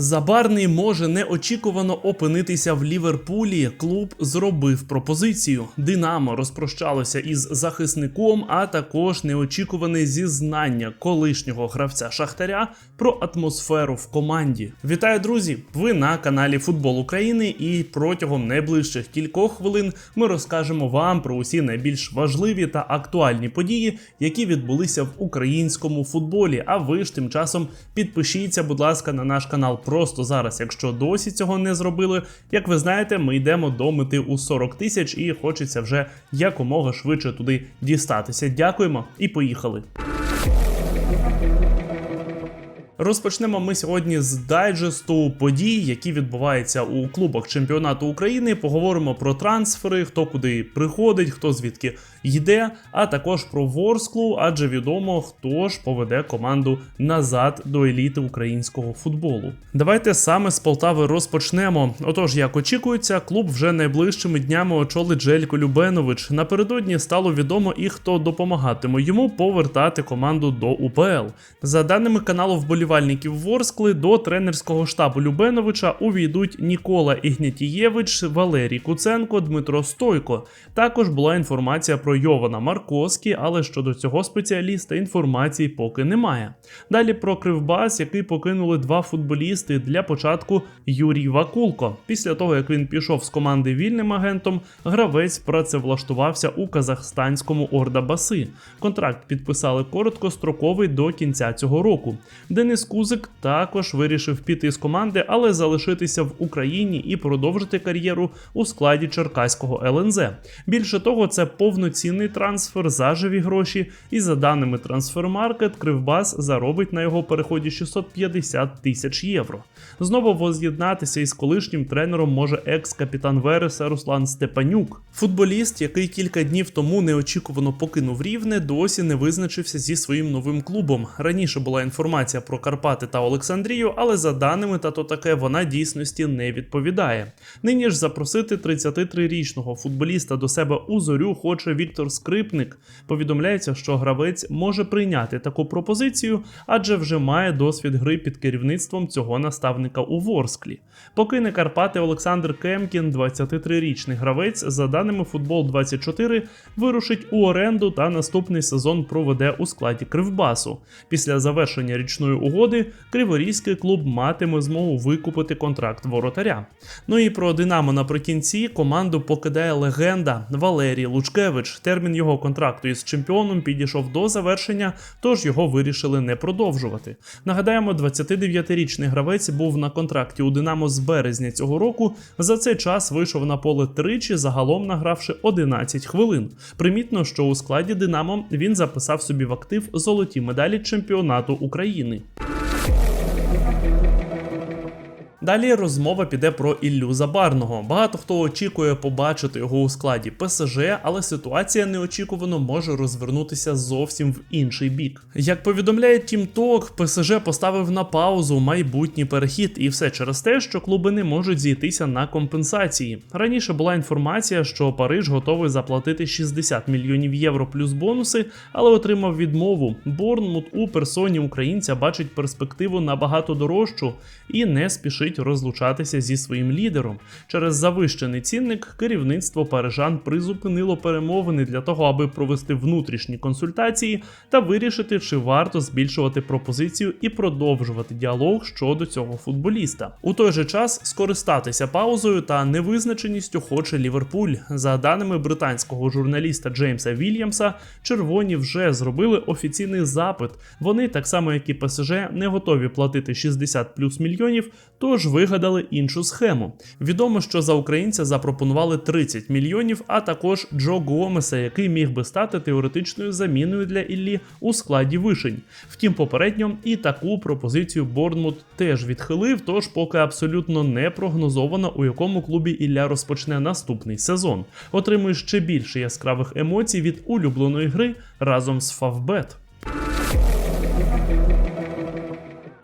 Забарний може неочікувано опинитися в Ліверпулі. Клуб зробив пропозицію. Динамо розпрощалося із захисником, а також неочікуване зізнання колишнього гравця Шахтаря про атмосферу в команді. Вітаю, друзі! Ви на каналі Футбол України, і протягом найближчих кількох хвилин ми розкажемо вам про усі найбільш важливі та актуальні події, які відбулися в українському футболі. А ви ж тим часом підпишіться, будь ласка, на наш канал просто зараз, якщо досі цього не зробили. Як ви знаєте, ми йдемо до мети у 40 тисяч і хочеться вже якомога швидше туди дістатися. Дякуємо і поїхали. Розпочнемо ми сьогодні з дайджесту подій, які відбуваються у клубах чемпіонату України. Поговоримо про трансфери, хто куди приходить, хто звідки йде, а також про Ворсклу, адже відомо, хто ж поведе команду назад до еліти українського футболу. Давайте саме з Полтави розпочнемо. Отож, як очікується, клуб вже найближчими днями очолить Желько Любенович. Напередодні стало відомо і хто допомагатиме йому повертати команду до УПЛ. За даними каналу вболівальників Ворскли, до тренерського штабу Любеновича увійдуть Нікола Ігнятієвич, Валерій Куценко, Дмитро Стойко. Також була інформація про Йована Марковський, але щодо цього спеціаліста інформації поки немає. Далі про Кривбас, який покинули два футболісти для початку Юрій Вакулко. Після того як він пішов з команди вільним агентом, гравець працевлаштувався у казахстанському Ордабаси. Контракт підписали короткостроковий до кінця цього року. Денис Кузик також вирішив піти з команди, але залишитися в Україні і продовжити кар'єру у складі Черкаського ЛНЗ. Більше того, це повноцінний трансфер за живі гроші, і за даними Трансфермаркет, Кривбас заробить на його переході 650 тисяч євро. Знову воз'єднатися із колишнім тренером може екс-капітан Вереса Руслан Степанюк. Футболіст, який кілька днів тому неочікувано покинув рівне, досі не визначився зі своїм новим клубом. Раніше була інформація про Карпати та Олександрію, але за даними та то таке вона дійсності не відповідає. Нині ж запросити 33-річного футболіста до себе у зорю хоче Віктор Скрипник. Повідомляється, що гравець може прийняти таку пропозицію, адже вже має досвід гри під керівництвом цього наставника у Ворсклі. Покине Карпати Олександр Кемкін, 23-річний гравець, за даними Футбол 24 вирушить у оренду та наступний сезон проведе у складі Кривбасу. Після завершення річної угоди Криворізький клуб матиме змогу викупити контракт воротаря. Ну і про Динамо наприкінці команду покидає легенда Валерій Лучкевич. Термін його контракту із чемпіоном підійшов до завершення, тож його вирішили не продовжувати. Нагадаємо, 29-річний гравець був на контракті у Динамо з березня цього року. За цей час вийшов на поле тричі, загалом награвши 11 хвилин. Примітно, що у складі Динамо він записав собі в актив золоті медалі чемпіонату України. Далі розмова піде про Іллю Забарного. Багато хто очікує побачити його у складі ПСЖ, але ситуація неочікувано може розвернутися зовсім в інший бік. Як повідомляє TeamTalk, ПСЖ поставив на паузу майбутній перехід, і все через те, що клуби не можуть зійтися на компенсації. Раніше була інформація, що Париж готовий заплатити 60 мільйонів євро плюс бонуси, але отримав відмову. Борнмут у персоні українця бачить перспективу набагато дорожчу і не спішить розлучатися зі своїм лідером. Через завищений цінник керівництво парижан призупинило перемовини для того, аби провести внутрішні консультації та вирішити, чи варто збільшувати пропозицію і продовжувати діалог щодо цього футболіста. У той же час скористатися паузою та невизначеністю хоче Ліверпуль. За даними британського журналіста Джеймса Вільямса, червоні вже зробили офіційний запит. Вони, так само як і ПСЖ, не готові платити 60 плюс мільйонів, тож вигадали іншу схему. Відомо, що за українця запропонували 30 мільйонів, а також Джо Гомеса, який міг би стати теоретичною заміною для Іллі у складі вишень. Втім, попередньо і таку пропозицію Борнмут теж відхилив, тож поки абсолютно не прогнозовано, у якому клубі Ілля розпочне наступний сезон. Отримує ще більше яскравих емоцій від улюбленої гри разом з Фавбет.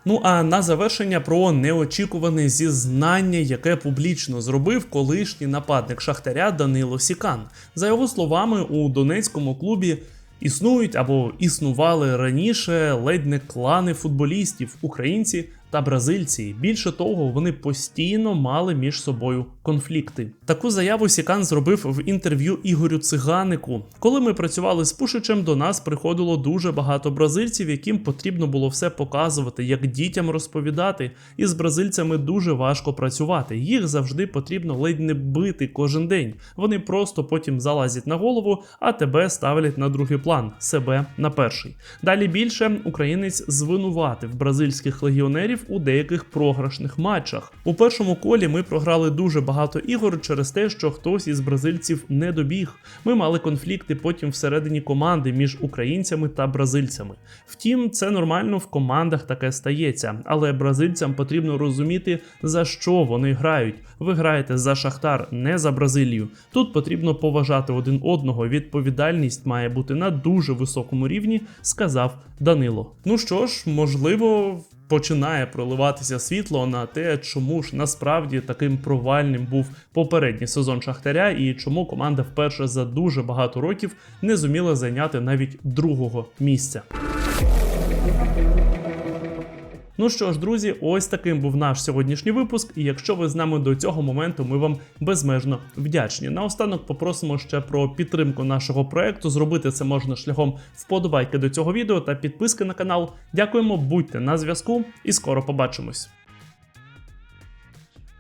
Ну а на завершення про неочікуване зізнання, яке публічно зробив колишній нападник Шахтаря Данило Сікан. За його словами, у донецькому клубі існують або існували раніше ледь не клани футболістів, українці та бразильці. Більше того, вони постійно мали між собою конфлікти. Таку заяву Сікан зробив в інтерв'ю Ігорю Циганику. Коли ми працювали з Пушичем, до нас приходило дуже багато бразильців, яким потрібно було все показувати, як дітям розповідати. І з бразильцями дуже важко працювати. Їх завжди потрібно ледь не бити кожен день. Вони просто потім залазять на голову, а тебе ставлять на другий план, себе на перший. Далі більше українець звинуватив бразильських легіонерів у деяких програшних матчах. У першому колі ми програли дуже багато ігор через те, що хтось із бразильців не добіг. Ми мали конфлікти потім всередині команди між українцями та бразильцями. Втім, це нормально в командах таке стається, але бразильцям потрібно розуміти, за що вони грають. Ви граєте за Шахтар, не за Бразилію. Тут потрібно поважати один одного. Відповідальність має бути на дуже високому рівні, сказав Данило. Ну що ж, можливо. Починає проливатися світло на те, чому ж насправді таким провальним був попередній сезон Шахтаря, і чому команда вперше за дуже багато років не зуміла зайняти навіть другого місця. Ну що ж, друзі, ось таким був наш сьогоднішній випуск. І якщо ви з нами до цього моменту, ми вам безмежно вдячні. Наостанок попросимо ще про підтримку нашого проекту. Зробити це можна шляхом вподобайки до цього відео та підписки на канал. Дякуємо, будьте на зв'язку і скоро побачимось.